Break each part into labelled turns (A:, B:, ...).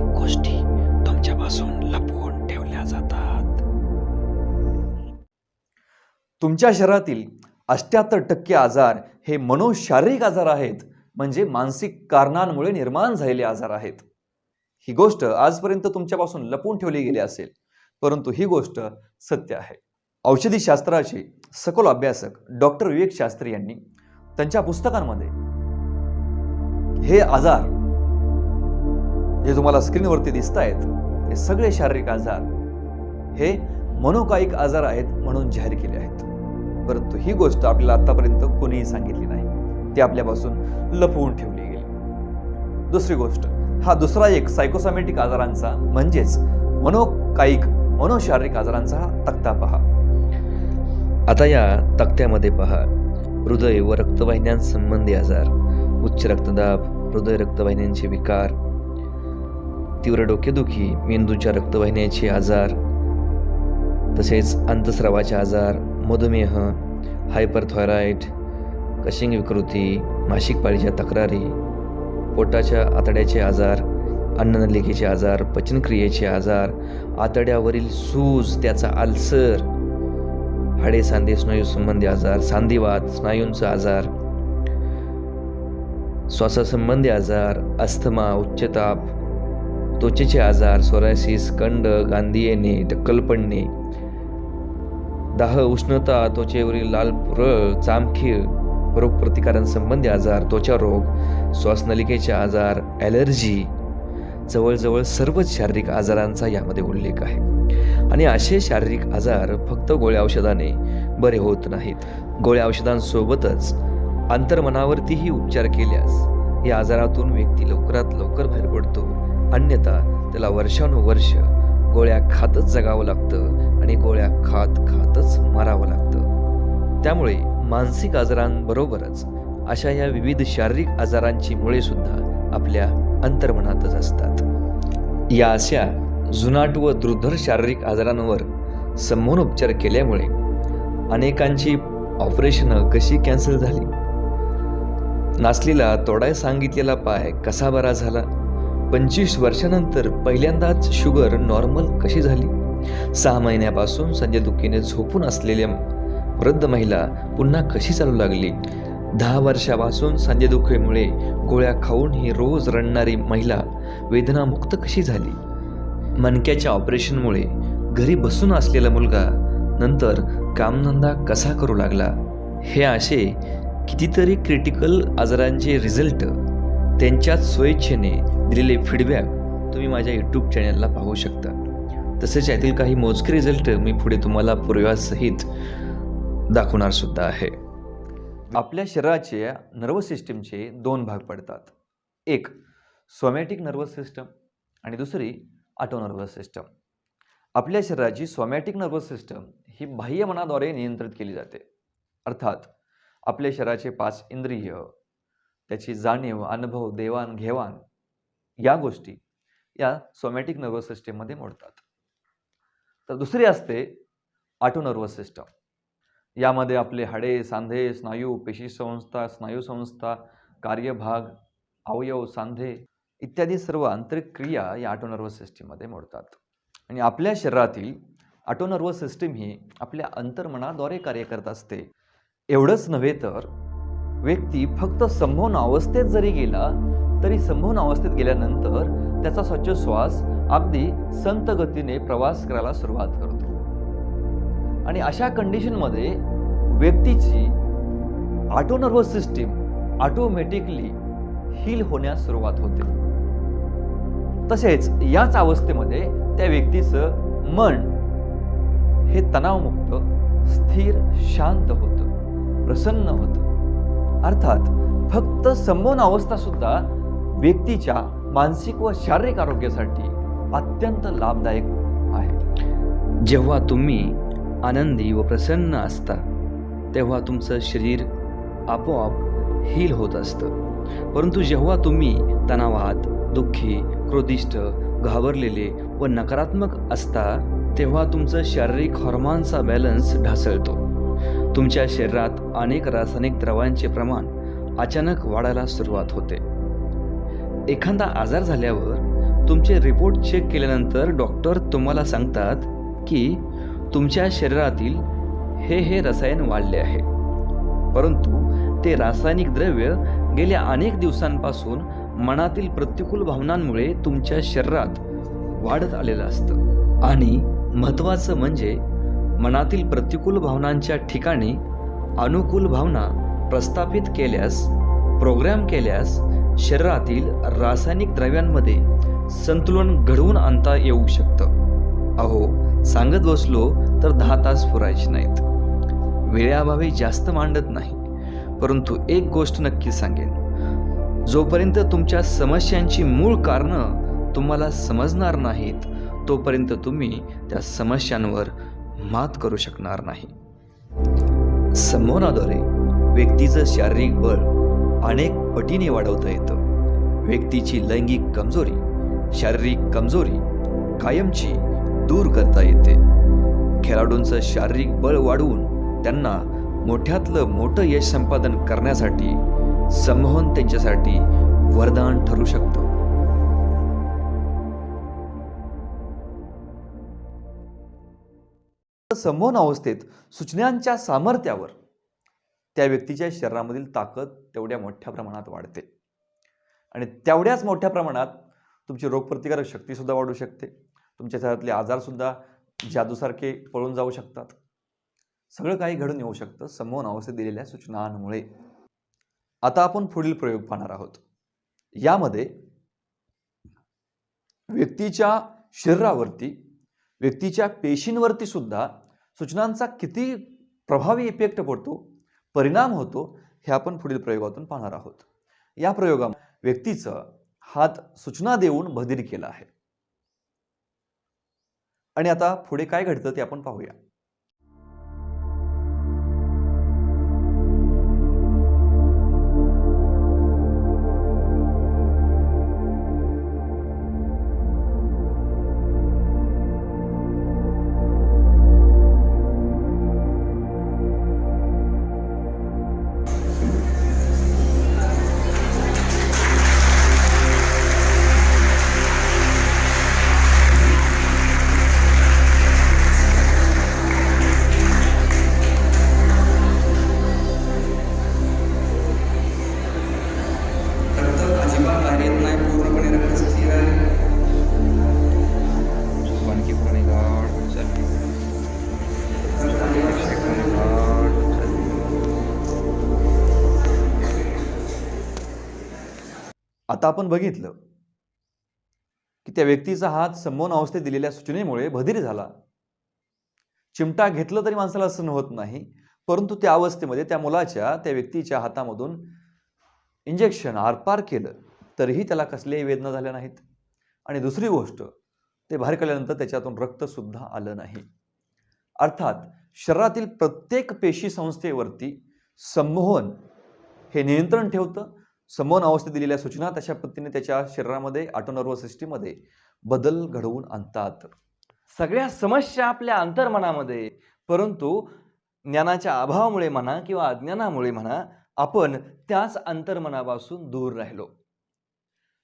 A: अनेक गोष्टी तुमच्यापासून लपवून ठेवल्या जातात.
B: तुमच्या शरीरातील अष्ट्याहत्तर टक्के आजार हे मनोशारीरिक आजार आहेत. म्हणजे मानसिक कारणांमुळे निर्माण झालेले आजार आहेत. ही गोष्ट आजपर्यंत तुमच्यापासून लपवून ठेवली गेली असेल. परंतु ही गोष्ट सत्य आहे. औषधी शास्त्राचे सखोल अभ्यासक डॉक्टर विवेक शास्त्री यांनी त्यांच्या पुस्तकांमध्ये हे आजार जे तुम्हाला स्क्रीनवरती दिसत आहेत ते सगळे शारीरिक आजार. हे मनोकायिक आजार आहेत म्हणून जाहीर केले आहेत. परंतु ही गोष्ट आपल्याला आतापर्यंत कोणीही सांगितली नाही. ती आपल्यापासून लपवून ठेवली गेली. दुसरी गोष्ट हा दुसरा एक सायकोसॉमॅटिक आजारांचा म्हणजेच मनोकायिक मनोशारीरिक आजारांचा हा तक्ता पहा.
C: आता या तक्त्यामध्ये पहा. हृदय व रक्तवाहिन्यांसंबंधी आजार उच्च रक्तदाब हृदय रक्तवाहिन्यांचे विकार तीव्र डोकेदुखी मेंदूच्या रक्तवाहिन्याचे आजार तसेच अंतस्रावाचे आजार मधुमेह हायपरथॉयरॉइड कशिंग विकृती मासिक पाळीच्या तक्रारी पोटाच्या आतड्याचे आजार अन्ननलिकेचे आजार पचनक्रियेचे आजार आतड्यावरील सूज त्याचा आल्सर हाडे सांधे स्नायू संबंधी आजार सांधिवात स्नायूंचा आजार श्वासासंबंधी आजार अस्थमा उच्चताप त्वचेचे आजार सोरायसिस कंड गांधी येणे टक्कल पडणे दाह उष्णता त्वचेवरील लाल पुरळ चामखीळ रोगप्रतिकारांसंबंधी आजार त्वचा रोग श्वासनलिकेचे आजार ॲलर्जी जवळजवळ सर्वच शारीरिक आजारांचा यामध्ये उल्लेख आहे. आणि असे शारीरिक आजार फक्त गोळ्या औषधाने बरे होत नाहीत. गोळ्या औषधांसोबतच अंतर्मनावरतीही उपचार केल्यास या आजारातून व्यक्ती लवकरात लवकर बाहेर पडतो. अन्यथा त्याला वर्षानुवर्ष गोळ्या खातच जगावं लागतं आणि गोळ्या खात खातच मरावं लागतं. त्यामुळे मानसिक आजारांबरोबरच अशा या विविध शारीरिक आजारांची मुळे सुद्धा आपल्या अंतर्मनातच असतात. या अशा जुनाट व दुर्धर शारीरिक आजारांवर समून उपचार केल्यामुळे अनेकांची ऑपरेशनं कशी कॅन्सल झाली? नासलीला तोडाय सांगितलेला पाय कसा बरा झाला? पंचवीस वर्षानंतर पहिल्यांदाच शुगर नॉर्मल कशी झाली? सहा महिन्यापासून संजय दुखीने झोपून असलेल्या वृद्ध महिला पुन्हा कशी चालू लागली? दहा वर्षापासून संजय दुखेमुळे गोळ्या खाऊन ही रोज रडणारी महिला वेदनामुक्त कशी झाली? मणक्याच्या ऑपरेशनमुळे घरी बसून असलेला मुलगा नंतर कामधंदा कसा करू लागला? हे असे कितीतरी क्रिटिकल आजारांचे रिझल्ट त्यांच्याच स्वेच्छेने दिलेले फीडबॅक तुम्ही माझ्या यूट्यूब चॅनलला पाहू शकता. तसेच यातील काही मोजके रिझल्ट मी पुढे तुम्हाला पूर्वासहित दाखवणार सुद्धा आहे.
B: आपल्या शरीराचे नर्वस सिस्टीमचे दोन भाग पडतात. एक सोमॅटिक नर्वस सिस्टम आणि दुसरी ऑटो नर्वस सिस्टम आपल्या शरीराची सोमॅटिक नर्वस सिस्टम ही बाह्य मनाद्वारे नियंत्रित केली जाते. अर्थात आपल्या शरीराचे पाच इंद्रिय त्याची जाणीव अनुभव देवाणघेवाण या गोष्टी या सोमॅटिक नर्वस सिस्टीममध्ये मोडतात. तर दुसरी असते ऑटो नर्वस सिस्टम यामध्ये आपले हाडे सांधे स्नायू पेशी संस्था स्नायू संस्था कार्यभाग अवयव सांधे इत्यादी सर्व आंतरिक क्रिया या ऑटो नर्वस सिस्टीममध्ये मोडतात. आणि आपल्या शरीरातील ऑटो नर्वस सिस्टीम ही आपल्या अंतर्मनाद्वारे कार्य करत असते. एवढंच नव्हे तर व्यक्ती फक्त संभवून अवस्थेत जरी गेला तरी संभोन अवस्थेत गेल्यानंतर त्याचा स्वच्छ श्वास अगदी संत गतीने प्रवास करायला सुरुवात करतो. आणि अशा कंडिशनमध्ये व्यक्तीची auto nervous system automatically heal होण्यास सुरुवात होते. तसेच याच अवस्थेमध्ये त्या व्यक्तीचं मन हे तणावमुक्त स्थिर शांत होतं प्रसन्न होतं. अर्थात फक्त संमोहन अवस्था सुद्धा व्यक्तीच्या मानसिक व शारीरिक आरोग्यासाठी अत्यंत लाभदायक आहे.
C: जेव्हा तुम्ही आनंदी व प्रसन्न असता तेव्हा तुमचं शरीर आपोआप हील होत असतं. परंतु जेव्हा तुम्ही तणावात दुःखी क्रोधिष्ठ घाबरलेले व नकारात्मक असता तेव्हा तुमचं शारीरिक हॉर्मोनचा बॅलन्स ढासळतो. तुमच्या शरीरात अनेक रासायनिक द्रवांचे प्रमाण अचानक वाढायला सुरुवात होते. एखादा आजार झाल्यावर
D: तुमचे रिपोर्ट चेक केल्यानंतर डॉक्टर तुम्हाला सांगतात की तुमच्या शरीरातील हे हे रसायन वाढले आहे. परंतु ते रासायनिक द्रव्य गेल्या अनेक दिवसांपासून मनातील प्रतिकूल भावनांमुळे तुमच्या शरीरात वाढत आलेलं असतं. आणि महत्त्वाचं म्हणजे मनातील प्रतिकूल भावनांच्या ठिकाणी अनुकूल भावना प्रस्थापित केल्यास प्रोग्राम केल्यास शरीरातील रासायनिक द्रव्यांमध्ये संतुलन घडवून आणता येऊ शकतं. अहो सांगत बसलो तर दहा तास पुरायचे नाहीत. वेळेअभावी जास्त मांडत नाही. परंतु एक गोष्ट नक्की सांगेन. जोपर्यंत तुमच्या समस्यांची मूळ कारणं तुम्हाला समजणार नाहीत तोपर्यंत तुम्ही त्या समस्यांवर मात करू शकणार नाही. समोराद्वारे व्यक्तीचं शारीरिक बळ. अनेक पटीने वाढवता येतं. व्यक्तीची लैंगिक कमजोरी शारीरिक कमजोरी कायमची दूर करता येते. खेळाडूंचं शारीरिक बळ वाढवून त्यांना मोठ्यातलं मोठं यश संपादन करण्यासाठी संमोहन त्यांच्यासाठी वरदान ठरू शकतं.
C: संमोहन अवस्थेत सूचनांच्या सामर्थ्यावर त्या व्यक्तीच्या शरीरामधील ताकद तेवढ्या मोठ्या प्रमाणात वाढते. आणि तेवढ्याच मोठ्या प्रमाणात तुमची रोगप्रतिकारक शक्तीसुद्धा वाढू शकते. तुमच्या शरीरातले आजारसुद्धा जादूसारखे पळून जाऊ शकतात. सगळं काही घडून येऊ शकतं समोहन अवस्थेत दिलेल्या सूचनांमुळे. आता आपण पुढील प्रयोग पाहणार आहोत. यामध्ये व्यक्तीच्या शरीरावरती व्यक्तीच्या पेशींवरती सुद्धा सूचनांचा किती प्रभावी इफेक्ट पडतो परिणाम होतो हे आपण पुढील प्रयोगातून पाहणार आहोत. या प्रयोगा व्यक्तीचा हात सूचना देऊन बधीर केला आहे. आणि आता पुढे काय घडतं ते आपण पाहूया. आता आपण बघितलं की त्या व्यक्तीचा हात संमोहन अवस्थेत दिलेल्या सूचनेमुळे बधीर झाला. चिमटा घेतलं तरी माणसाला असं होत नाही परंतु त्या अवस्थेमध्ये त्या मुलाच्या त्या व्यक्तीच्या हातामधून इंजेक्शन आरपार केलं तरीही त्याला कसल्याही वेदना झाल्या नाहीत. आणि दुसरी गोष्ट ते बाहेर काढल्यानंतर त्याच्यातून रक्तसुद्धा आलं नाही. अर्थात शरीरातील प्रत्येक पेशी संस्थेवरती संमोहन हे नियंत्रण ठेवतं संमोहन अवस्थेत दिलेल्या सूचना तशा पद्धतीने त्याच्या शरीरामध्ये ऑटोनर्वल सिस्टीममध्ये बदल घडवून आणतात. सगळ्या समस्या आपल्या अंतर्मनामध्ये परंतु ज्ञानाच्या अभावामुळे म्हणा किंवा अज्ञानामुळे म्हणा आपण त्याच अंतर्मनापासून दूर राहिलो.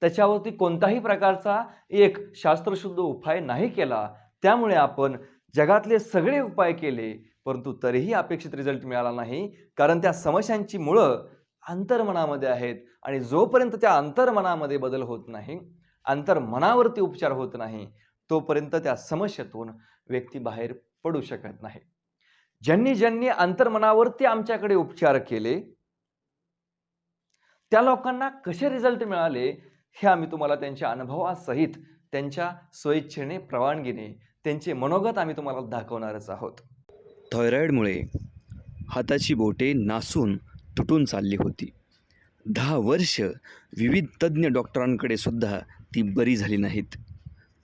C: त्याच्यावरती कोणताही प्रकारचा एक शास्त्रशुद्ध उपाय नाही केला त्यामुळे आपण जगातले सगळे उपाय केले परंतु तरीही अपेक्षित रिझल्ट मिळाला नाही कारण त्या समस्यांची मुळं अंतर्मनामध्ये आहेत आणि जोपर्यंत त्या अंतर्मनामध्ये बदल होत नाही अंतर्मनावरती उपचार होत नाही तोपर्यंत त्या समस्येतून व्यक्ती बाहेर पडू शकत नाही. ज्यांनी ज्यांनी अंतर्मनावरती आमच्याकडे उपचार केले त्या लोकांना कसे रिझल्ट मिळाले हे आम्ही तुम्हाला त्यांच्या अनुभवासहित त्यांच्या स्वेच्छेने परवानगीने त्यांचे मनोगत आम्ही तुम्हाला दाखवणारच आहोत.
D: थायरॉईडमुळे हाताची बोटे नासून तुटून चालली होती. दहा वर्ष विविध तज्ज्ञ डॉक्टरांकडे सुद्धा ती बरी झाली नाहीत.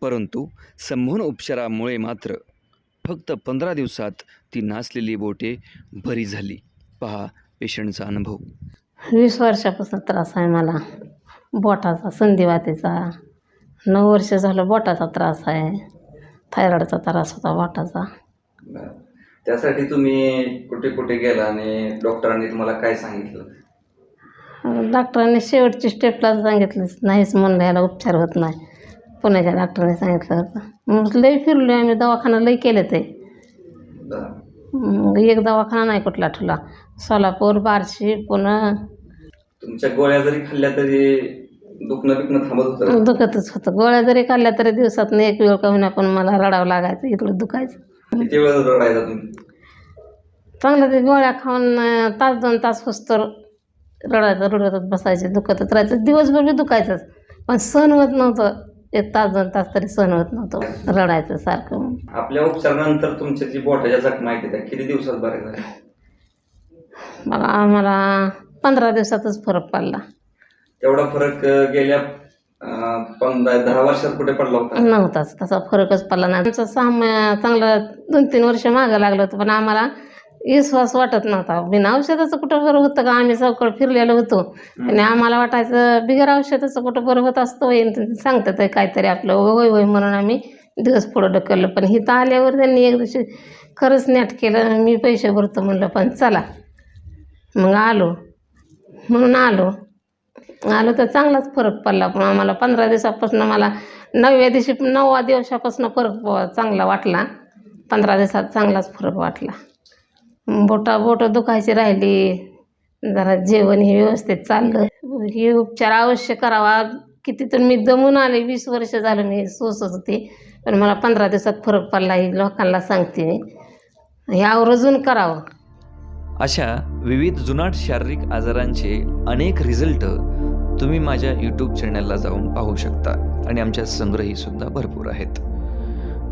D: परंतु संमोहन उपचारामुळे मात्र फक्त पंधरा दिवसात ती नासलेली बोटे बरी झाली. पहा पेशंटचा अनुभव.
E: वीस वर्षापासून त्रास आहे मला. बोटाचा संधिवातीचा. नऊ वर्ष झालं बोटाचा त्रास आहे. थायरॉईडचा त्रास होता बोटाचा.
F: त्यासाठी तुम्ही कुठे कुठे गेला आणि डॉक्टरांनी तुम्हाला काय सांगितलं?
E: डॉक्टरांनी शेवटची स्टेपला सांगितलं नाहीच म्हणलं याला उपचार होत नाही. पुण्याच्या डॉक्टरने सांगितलं होतं. मग लई फिरलो आम्ही दवाखाना लई केले ते
G: बरं.
E: मग एक दवाखाना नाही कुठला ठेवला. सोलापूर बार्शी पुणे.
G: तुमच्या गोळ्या जरी खाल्ल्या तरी दुखणं बिकणं थांबत होतं
E: दुखतच होतं. गोळ्या जरी खाल्ल्या तरी दिवसातनं एक वेळ का होईना पण मला रडावं लागायचं इकडं दुखायचं.
G: किती वेळ रडायचा तुम्ही?
E: चांगलं ते गोळ्या खाऊन अं, तास दोन तास होस्तर रडायचं रडतच बसायचे दुखतच राहायचं. दिवसभर बी दुखायचंच. पण सहन होत नव्हतं. एक तास दोन तास तरी सहन होत नव्हतं. रडायचं सारखं.
G: आपल्या उपचारानंतर तुमच्या जी बोटाच्या जखमा आहेत त्या किती दिवसात बऱ्या झाल्या
E: बघा आम्हाला पंधरा दिवसातच फरक पडला.
G: तेवढा फरक अं, गेल्या पंधरा दहा वर्षात कुठे पडला होता?
E: नव्हताच तसा फरकच पडला नाही. आमचं सहा चांगलं दोन तीन वर्ष मागं लागलं होतं पण आम्हाला विश्वास वाटत नव्हता. बिना औषधाचं कुठं बरं होतं का? आम्ही चौकड फिरलेलो होतो. आणि आम्हाला वाटायचं बिगर औषधाचं कुठं बरं होत असतं सांगतात काहीतरी आपलं होय होय म्हणून आम्ही दिवस पुढं ढकललं. पण इथं आल्यावर त्यांनी एक दिवशी खरंच नेट केलं. मी पैसे भरतो म्हणलं पण चला. मग आलो. म्हणून आलो. आलो तर चांगलाच फरक पडला. पण आम्हाला पंधरा दिवसापासून मला नवव्या दिवशी नववा दिवसापासून फरक प- चांगला वाटला. पंधरा दिवसात चांगलाच फरक वाटला. बोटा बोटं दुखायची राहिली. जरा जेवण हे व्यवस्थित चाललं. हे उपचार अवश्य करावा. किती तर मी दमून आले वीस वर्ष झालं मी सोसत होते. पण मला पंधरा दिवसात फरक पडला हे लोकांना सांगते मी. हे आवर्जून करावं.
C: अशा विविध जुनाट शारीरिक आजारांचे अनेक रिझल्ट तुम्ही माझ्या यूट्यूब चॅनलला जाऊन पाहू शकता आणि आमच्या संग्रही सुद्धा भरपूर आहेत.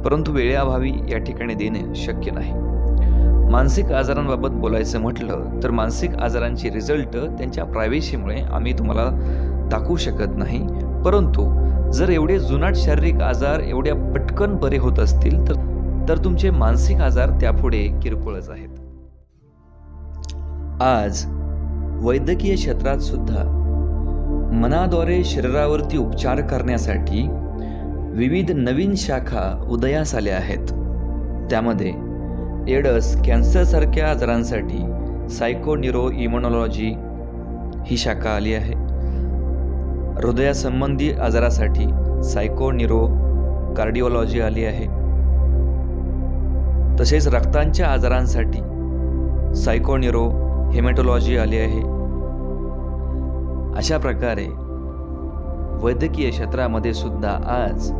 C: परंतु वेळेअभावी या ठिकाणी देणे शक्य नाही. मानसिक आजारांबाबत बोलायचं म्हटलं तर मानसिक आजारांचे रिझल्ट त्यांच्या प्रायव्हेसीमुळे आम्ही तुम्हाला दाखवू शकत नाही. परंतु जर एवढे जुनाट शारीरिक आजार एवढ्या पटकन बरे होत असतील तर तर तुमचे मानसिक आजार त्यापुढे किरकोळच आहेत. आज वैद्यकीय क्षेत्रात सुद्धा मनाद्वारे शरीरावरती उपचार करण्यासाठी विविध नवीन शाखा उदयास आल्या आहेत. त्यामध्ये एडस कॅन्सरसारख्या आजारांसाठी सायको न्यूरो इम्युनॉलॉजी ही शाखा आली आहे. हृदयासंबंधी आजारासाठी सायको कार्डिओलॉजी आली आहे. तसेच रक्तांच्या आजारांसाठी सायकोन्युरो हेमॅटोलॉजी आली आहे. अशा प्रकारे वैद्यकीय क्षेत्रामध्ये सुद्धा आज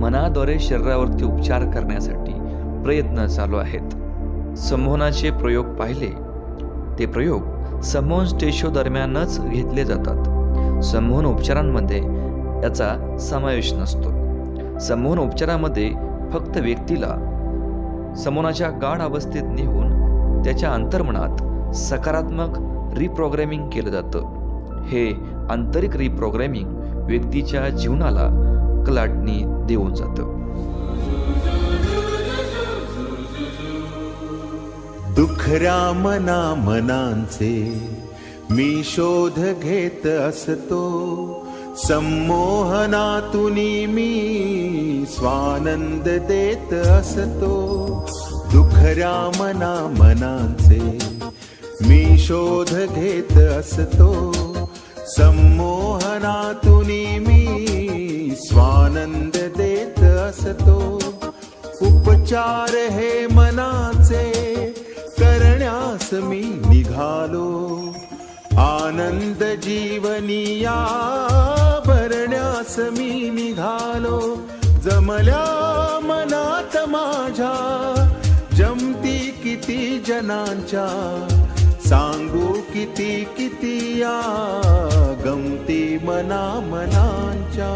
C: मनाद्वारे शरीरावरती उपचार करण्यासाठी प्रयत्न चालू आहेत. संमोहनाचे प्रयोग पाहिले ते प्रयोग संमोहन स्टेशो दरम्यानच घेतले जातात. संमोहन उपचारांमध्ये याचा समावेश नसतो. संमोहन उपचारामध्ये फक्त व्यक्तीला समोनाच्या गाढ अवस्थेत नेऊन त्याच्या अंतर्मनात सकारात्मक रिप्रोग्रॅमिंग केलं जातं. हे आंतरिक रिप्रोग्रॅमिंग व्यक्तीच्या जीवनाला कलाटणी देऊन जातं.
H: दुखऱ्या मना मनांचे मी शोध घेत असतो. संमोहनातून मी स्वानंद देत असतो. दुखऱ्या मना मनांचे मी शोध घेत असतो. संमोहनातून मी स्वानंद देत असतो. उपचार हे मनाचे करण्यास मी निघालो. आनंद जीवनिया भरण्यास मी निघालो. जमल्या मनात माझ्या जमती किती जनांच्या सांगू किती किती या गमती मना मनांच्या